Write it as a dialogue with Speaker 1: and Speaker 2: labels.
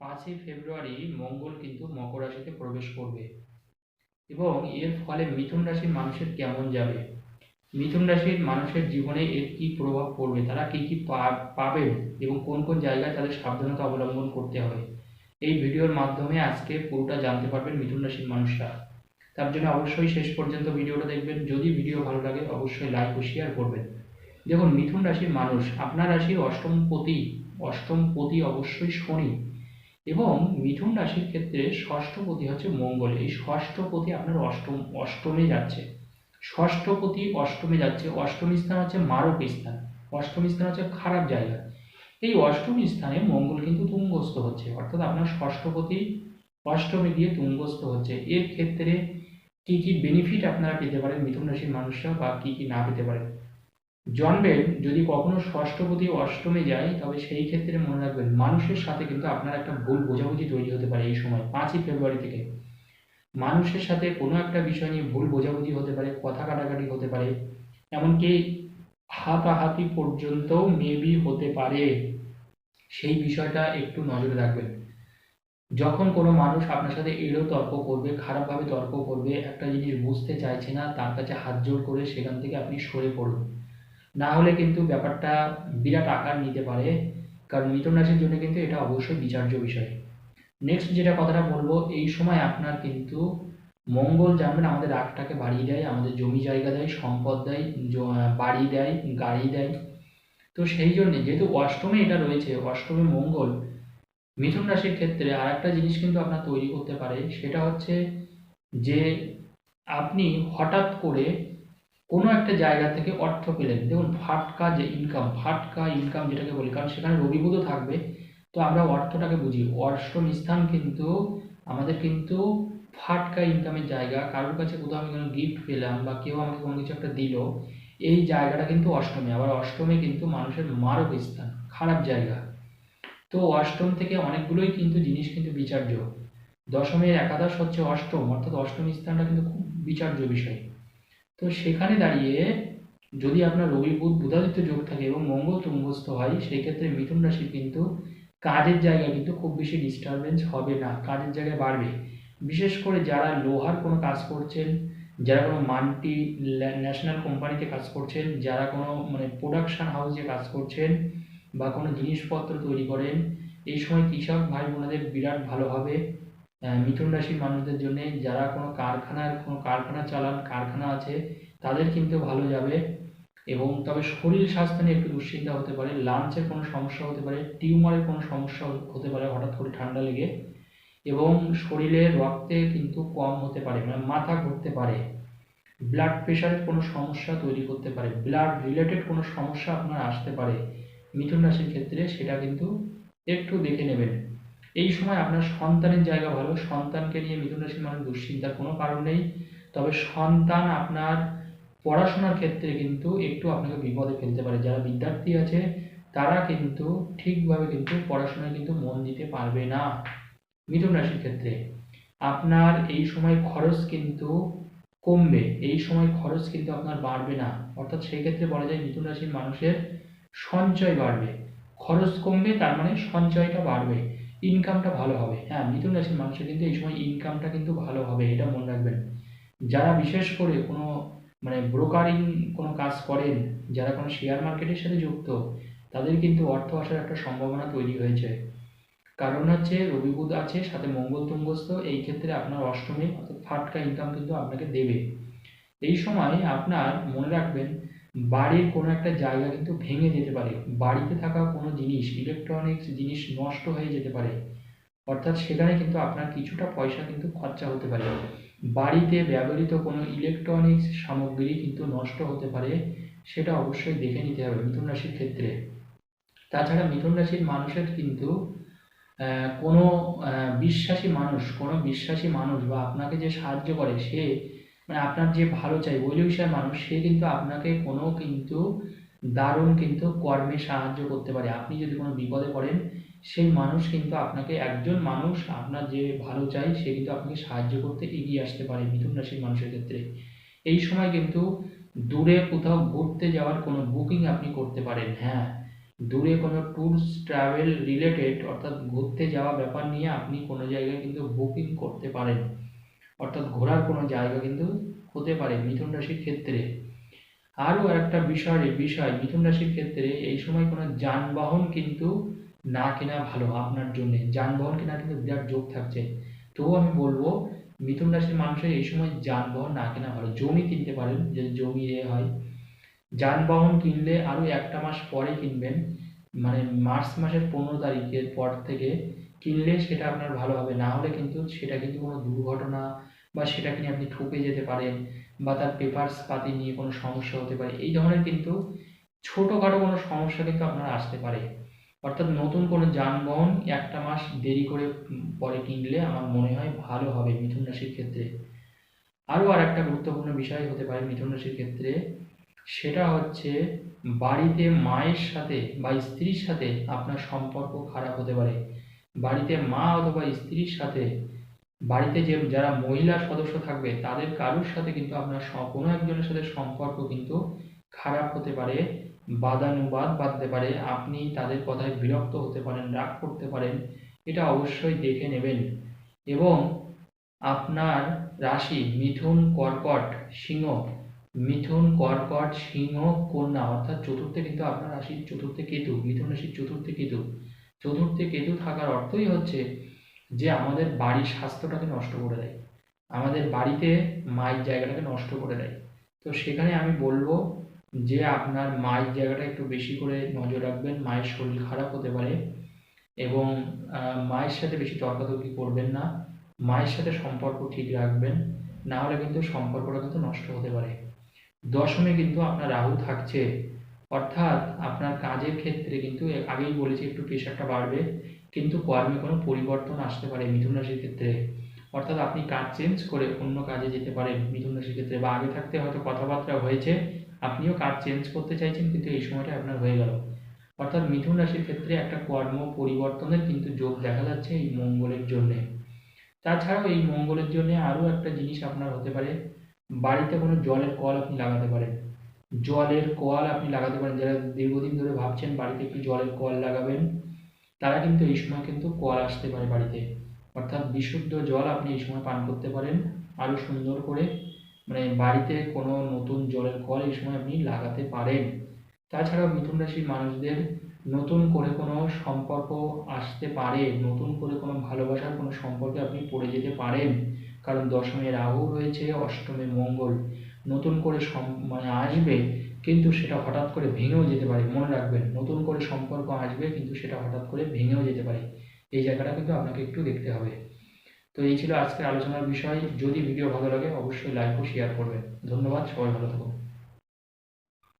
Speaker 1: পাঁচই ফেব্রুয়ারি মঙ্গল কিন্তু মকর রাশিতে প্রবেশ করবে। এবং এর ফলে মিথুন রাশির মানুষের কেমন যাবে? মিথুন রাশির মানুষের জীবনে এর কী প্রভাব পড়বে? তারা কী কী পা- পাবেন এবং কোন কোন জায়গায় তাদের সাবধানতা অবলম্বন করতে হবে? এই ভিডিওর মাধ্যমে আজকে পুরোটা জানতে পারবেন মিথুন রাশির মানুষরা। তার জন্য অবশ্যই শেষ পর্যন্ত ভিডিওটা দেখবেন। যদি ভিডিও ভালো লাগে, অবশ্যই লাইক ও শেয়ার করবেন। দেখুন, মিথুন রাশির মানুষ, আপনার রাশির অষ্টম পতি অষ্টম পতি অবশ্যই শনি। এবং মিথুন রাশির ক্ষেত্রে ষষ্ঠপতি হচ্ছে মঙ্গল। এই ষষ্ঠপতি আপনার অষ্টম, অষ্টমে যাচ্ছে। ষষ্ঠপতি অষ্টমে যাচ্ছে। অষ্টমী স্থান হচ্ছে মারক স্থান। অষ্টমী স্থান হচ্ছে খারাপ জায়গা। এই অষ্টমী স্থানে মঙ্গল কিন্তু তুঙ্গস্থ হচ্ছে। অর্থাৎ আপনার ষষ্ঠপতি অষ্টমে গিয়ে তুঙ্গস্থ হচ্ছে। এর ক্ষেত্রে কি কি বেনিফিট আপনারা পেতে পারেন মিথুন রাশির মানুষরা বা কি কি না পেতে পারেন? জন্মের যদি কখনো ষষ্ঠপতি অষ্টমে যায়, তবে সেই ক্ষেত্রে মনে রাখবেন মানুষের সাথে কিন্তু আপনার একটা ভুল বোঝাবুঝি তৈরি হতে পারে এই সময়, পাঁচই ফেব্রুয়ারি থেকে। মানুষের সাথে কোনো একটা বিষয় নিয়ে ভুল বোঝাবুঝি হতে পারে, কথা কাটাকাটি হতে পারে, এমনকি হাতাহাতি পর্যন্ত মেবি হতে পারে। সেই বিষয়টা একটু নজরে রাখবেন। যখন কোনো মানুষ আপনার সাথে এড়ো তর্ক করবে, খারাপভাবে তর্ক করবে, একটা জিনিস বুঝতে চাইছে না, তার কাছে হাত জোর করে সেখান থেকে আপনি সরে পড়ুন। না হলে কিন্তু ব্যাপারটা বিরাট আকার নিতে পারে, কারণ মিথুন রাশির জন্য কিন্তু এটা অবশ্যই বিচার্য বিষয়। নেক্সট যেটা কথাটা বলব, এই সময় আপনার কিন্তু মঙ্গল জানবেন আমাদের রাগটাকে বাড়িয়ে দেয়, আমাদের জমি জায়গা দেয়, সম্পদ দেয় বাড়ি দেয়, গাড়ি দেয়। তো সেই জন্য যেহেতু অষ্টমে এটা রয়েছে, অষ্টমে মঙ্গল মিথুন রাশির ক্ষেত্রে আর একটা জিনিস কিন্তু আপনার তৈরি করতে পারে, সেটা হচ্ছে যে আপনি হঠাৎ করে কোনো একটা জায়গা থেকে অর্থ পেলেন। দেখুন ফাটকা যে ইনকাম ফাটকা ইনকাম যেটাকে বলি, কারণ সেখানে রবিবুধও থাকবে, তো আমরা অর্থটাকে বুঝি। অষ্টম স্থান কিন্তু, আমাদের কিন্তু ফাটকা ইনকামের জায়গা। কারোর কাছে কোথাও আমি কোনো গিফট পেলাম বা কেউ আমাকে কোনো কিছু একটা দিল, এই জায়গাটা কিন্তু অষ্টমে। আবার অষ্টমে কিন্তু মানুষের মারক স্থান, খারাপ জায়গা। তো অষ্টম থেকে অনেকগুলোই কিন্তু জিনিস কিন্তু বিচার্য। দশমের একাদশ হচ্ছে অষ্টম, অর্থাৎ অষ্টম স্থানটা কিন্তু খুব বিচার্য বিষয়। তো সেখানে দাঁড়িয়ে যদি আপনার রবি বুধ বুধাদিত্য যোগ থাকে এবং মঙ্গল তুঙ্গস্থ হয় সেই ক্ষেত্রে মিথুন রাশির কিন্তু কাজের জায়গায় কিন্তু খুব বেশি ডিস্টারবেন্স হবে না। কাজের জায়গায় বাড়বে। বিশেষ করে যারা লোহার কোনো কাজ করছেন, যারা কোনো মাল্টি ন্যাশনাল কোম্পানিতে কাজ করছেন, যারা কোনো মানে প্রোডাকশন হাউসে কাজ করছেন বা কোনো জিনিসপত্র তৈরি করেন, এই সময় কৃষক ভাই বোনেদের বিরাট ভালো হবে। মিথুন রাশির মানুষদের জন্য যারা কোনো কারখানার, কোনো কারখানা চালান, কারখানা আছে, তাদের কিন্তু ভালো যাবে। এবং তবে শরীর স্বাস্থ্য নিয়ে একটু দুশ্চিন্তা হতে পারে লাঞ্চের কোনো সমস্যা হতে পারে টিউমারের কোনো সমস্যা হতে পারে হঠাৎ করে ঠান্ডা লেগে। এবং শরীরে রক্তে কিন্তু কম হতে পারে মানে মাথা ঘুরতে পারে। ব্লাড প্রেশারের কোনো সমস্যা তৈরি করতে পারে ব্লাড রিলেটেড কোনো সমস্যা আপনার আসতে পারে। মিথুন রাশির ক্ষেত্রে সেটা কিন্তু একটু দেখে নেবেন। এই সময় আপনার সন্তানের জায়গা ভালো, সন্তানকে নিয়ে মিথুন রাশির মানুষ দুশ্চিন্তার কোনো কারণ নেই। তবে সন্তান আপনার পড়াশোনার ক্ষেত্রে কিন্তু একটু আপনাকে বিপদে ফেলতে পারে। যারা বিদ্যার্থী আছে, তারা কিন্তু ঠিকভাবে কিন্তু পড়াশোনায় কিন্তু মন দিতে পারবে না মিথুন রাশির ক্ষেত্রে। আপনার এই সময় খরচ কিন্তু কমবে, এই সময় খরচ কিন্তু আপনার বাড়বে না। অর্থাৎ সেই ক্ষেত্রে বলা যায় মিথুন রাশির মানুষের সঞ্চয় বাড়বে। খরচ কমবে, তার মানে সঞ্চয়টা বাড়বে। ইনকামটা ভালো হবে। হ্যাঁ মিথুন রাশির মানুষের কিন্তু এই সময় ইনকামটা কিন্তু ভালো হবে, এটা মনে রাখবেন। যারা বিশেষ করে কোনো মানে ব্রোকারিং কোনো কাজ করেন, যারা কোনো শেয়ার মার্কেটের সাথে যুক্ত, তাদের কিন্তু অর্থ আসার একটা সম্ভাবনা তৈরি হয়েছে। কারণ হচ্ছে রবি বুধ আছে, সাথে মঙ্গল তুঙ্গস্থ, এই ক্ষেত্রে আপনার অষ্টমে অর্থাৎ ফাটকা ইনকাম কিন্তু আপনাকে দেবে। এই সময় আপনার মনে রাখবেন বাড়ির কোনো একটা জায়গা কিন্তু ভেঙে যেতে পারে। বাড়িতে থাকা কোনো জিনিস ইলেকট্রনিক্স জিনিস নষ্ট হয়ে যেতে পারে। অর্থাৎ সেখানে কিন্তু আপনার কিছুটা পয়সা কিন্তু খরচা হতে পারে। বাড়িতে ব্যবহৃত কোনো ইলেকট্রনিক্স সামগ্রী কিন্তু নষ্ট হতে পারে, সেটা অবশ্যই দেখে নিতে হবে মিথুন রাশির ক্ষেত্রে। তাছাড়া মিথুন রাশির মানুষের কিন্তু কোনো বিশ্বাসী মানুষ, কোনো বিশ্বাসী মানুষ বা আপনাকে যে সাহায্য করে সে মানে আপনার যে ভালো চাই ওই বিষয়ের মানুষ, সে কিন্তু আপনাকে কোনো কিন্তু দারুণ কিন্তু কর্মে সাহায্য করতে পারে। আপনি যদি কোনো বিপদে পড়েন, সেই মানুষ কিন্তু আপনাকে, একজন মানুষ আপনার যে ভালো চাই, সে কিন্তু আপনাকে সাহায্য করতে এগিয়ে আসতে পারে মিথুন রাশির মানুষের ক্ষেত্রে। এই সময় কিন্তু দূরে কোথাও ঘুরতে যাওয়ার কোনো বুকিং আপনি করতে পারেন হ্যাঁ। দূরে কোনো ট্যুরস ট্রাভেল রিলেটেড অর্থাৎ ঘুরতে যাওয়া ব্যাপার নিয়ে আপনি কোনো জায়গায় কিন্তু বুকিং করতে পারেন। অর্থাৎ ঘোরার কোনো জায়গা কিন্তু হতে পারে মিথুন রাশির ক্ষেত্রে। আরও একটা বিষয় বিষয়, মিথুন রাশির ক্ষেত্রে এই সময় কোনো যানবাহন কিন্তু না কেনা ভালো আপনার জন্য। যানবাহন কেনা কিন্তু বিরাট যোগ থাকছে। তবুও আমি বলব, মিথুন রাশির মানুষের এই সময় যানবাহন না কেনা ভালো। জমি কিনতে পারেন, যদি জমি এ হয়। যানবাহন কিনলে আরও একটা মাস পরে কিনবেন। মানে মার্চ মাসের পনেরো তারিখের পর থেকে কিনলে সেটা আপনার ভালো হবে। না হলে কিন্তু সেটা কিন্তু কোনো দুর্ঘটনা বা সেটাকে কিনে আপনি ঠকে যেতে পারেন বা তার পেপারস পাতি নিয়ে কোনো সমস্যা হতে পারে। এই ধরনের কিন্তু ছোটোখাটো কোনো সমস্যা কিন্তু আপনার আসতে পারে। অর্থাৎ নতুন কোনো যানবাহন একটা মাস দেরি করে পরে কিনলে আমার মনে হয় ভালো হবে মিথুন রাশির ক্ষেত্রে। আরও আর একটা গুরুত্বপূর্ণ বিষয় হতে পারে মিথুন রাশির ক্ষেত্রে, সেটা হচ্ছে বাড়িতে মায়ের সাথে বা স্ত্রীর সাথে আপনার সম্পর্ক খারাপ হতে পারে। বাড়িতে মা অথবা স্ত্রীর সাথে বাড়িতে যে যারা মহিলা সদস্য থাকবে, তাদের কারোর সাথে কিন্তু আপনার কোনো একজনের সাথে সম্পর্ক কিন্তু খারাপ হতে পারে, বাদানুবাদ বাঁধতে পারে, আপনি তাদের কথায় বিরক্ত হতে পারেন, রাগ করতে পারেন, এটা অবশ্যই দেখে নেবেন। এবং আপনার রাশি মিথুন কর্কট সিংহ, মিথুন কর্কট সিংহ কন্যা, অর্থাৎ চতুর্থে কিন্তু আপনার রাশির চতুর্থে কেতু, মিথুন রাশির চতুর্থে কেতু। চতুর্থে কেতু থাকার অর্থই হচ্ছে যে আমাদের বাড়ির স্বাস্থ্যটাকে নষ্ট করে দেয়। আমাদের বাড়িতে মায়ের জায়গাটাকে নষ্ট করে দেয়। তো সেখানে আমি বলব যে আপনার মায়ের জায়গাটা একটু বেশি করে নজর রাখবেন, মায়ের শরীর খারাপ হতে পারে এবং মায়ের সাথে বেশি তর্কাতর্কি করবেন না, মায়ের সাথে সম্পর্ক ঠিক রাখবেন, না হলে কিন্তু সম্পর্কটা কিন্তু নষ্ট হতে পারে। দশমে কিন্তু আপনার রাহু থাকছে, অর্থাৎ আপনার কাজের ক্ষেত্রে কিন্তু আগেই বলেছি একটু প্রেশারটা বাড়বে। কিন্তু কর্মে কোনো পরিবর্তন আসতে পারে মিথুন রাশির ক্ষেত্রে। অর্থাৎ আপনি কাজ চেঞ্জ করে অন্য কাজে যেতে পারেন মিথুন রাশির ক্ষেত্রে বা আগে থাকতে হয়তো কথাবার্তা হয়েছে, আপনিও কাজ চেঞ্জ করতে চাইছেন কিন্তু এই সময়টা আপনার হয়ে গেল। অর্থাৎ মিথুন রাশির ক্ষেত্রে একটা কর্ম পরিবর্তনের কিন্তু যোগ দেখা যাচ্ছে এই মঙ্গলের জন্যে। তাছাড়াও এই মঙ্গলের জন্য আরও একটা জিনিস আপনার হতে পারে, বাড়িতে কোনো জলের কল আপনি লাগাতে পারেন। জলের কল আপনি লাগাতে পারেন, যারা দীর্ঘদিন ধরে ভাবছেন বাড়িতে একটু জলের কল লাগাবেন তারা কিন্তু এই সময় কিন্তু কল আসতে পারে বাড়িতে। অর্থাৎ বিশুদ্ধ জল আপনি এই সময় পান করতে পারেন। আরও সুন্দর করে মানে বাড়িতে কোনো নতুন জলের কল এই সময় আপনি লাগাতে পারেন। তাছাড়াও মিথুন রাশির মানুষদের নতুন করে কোনো সম্পর্ক আসতে পারে। নতুন করে কোনো ভালোবাসার কোনো সম্পর্কে আপনি পড়ে যেতে পারেন। কারণ দশমে রাহু রয়েছে, অষ্টমে মঙ্গল। নতুন করে সম- মানে আসবে কিন্তু সেটা হঠাৎ করে ভেঙেও যেতে পারে। মনে রাখবেন, নতুন করে সম্পর্ক আসবে কিন্তু সেটা হঠাৎ করে ভেঙেও যেতে পারে। এই জায়গাটা কিন্তু আপনাকে একটু দেখতে হবে। তো এই ছিল আজকের আলোচনার বিষয়। যদি ভিডিও ভালো লাগে, অবশ্যই লাইক ও শেয়ার করবেন। ধন্যবাদ, সবাই ভালো থাকুন।